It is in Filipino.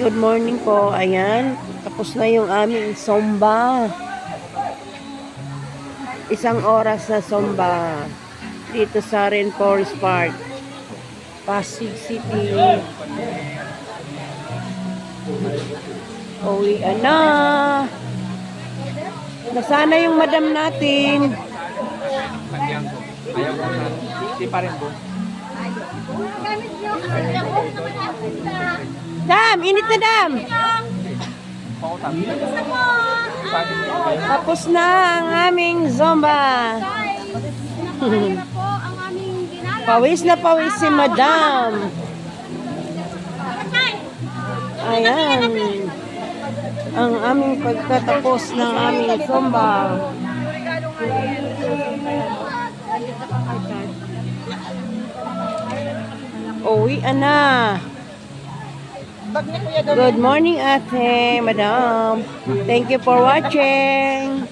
Good morning po. Ayan, tapos na yung aming somba. Isang oras na somba dito sa Rainforest Park. Pasig City. Uwian na. Nasana yung madam natin. Ayaw ko na. Hindi pa rin po. Dam, init na dam. Tapos na ang aming zomba. Pawis na pawis si madam. Ayan. Ang aming pagtatapos ng aming zomba. Uwi na. Good morning, ate, madam. Thank you for watching.